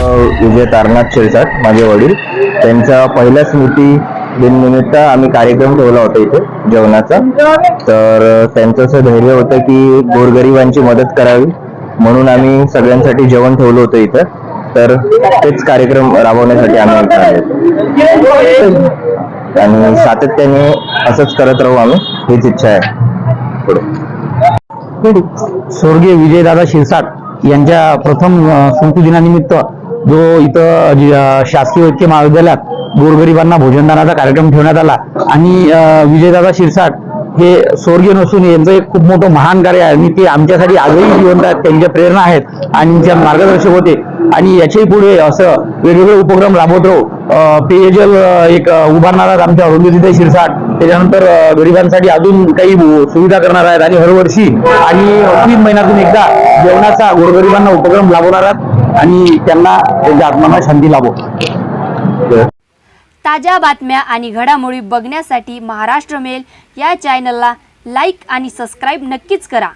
विजय तारनाथ शिरसाट माझे वडील. त्यांचा पहिला स्मृती दिननिमित्त आम्ही कार्यक्रम ठेवला होता इथे जेवणाचा. तर त्यांचं असं धैर्य होतं की गोरगरिबांची मदत करावी म्हणून आम्ही सगळ्यांसाठी जेवण ठेवलं होतं इथं. तर तेच कार्यक्रम राबवण्यासाठी आम्ही आणि सातत्याने असंच करत राहू आम्ही हीच इच्छा आहे. पुढे. स्वर्गीय विजयदादा शिरसाट यांच्या प्रथम स्मृती दिनानिमित्त जो इथं शासकीय वैद्यकीय महाविद्यालयात गोरगरिबांना भोजनदानाचा कार्यक्रम ठेवण्यात आला आणि विजयदादा शिरसाट हे स्वर्गीय नसून यांचं एक खूप मोठं महान कार्य आहे आणि ते आमच्यासाठी आजही जिवंत आहेत त्यांच्या प्रेरणा आहेत आणि त्या मार्गदर्शक होते. आणि याच्याही पुढे असं वेगवेगळे उपक्रम राबवत राहू. पेयजल एक उभारणार आहेत आमच्या अरुंधतीचे शिरसाट. त्याच्यानंतर गरिबांसाठी अजून काही सुविधा करणार आहेत आणि हरवर्षी आणि तीन महिन्यातून एकदा जेवणाचा गोरगरिबांना उपक्रम राबवणार आहेत. आणि त्यांना त्यांच्या आत्मांना शांती लाभो. ताज्या बातम्या आणि घडामोडी बघण्यासाठी महाराष्ट्र मेल या चॅनलला लाईक आणि सबस्क्राईब नक्कीच करा.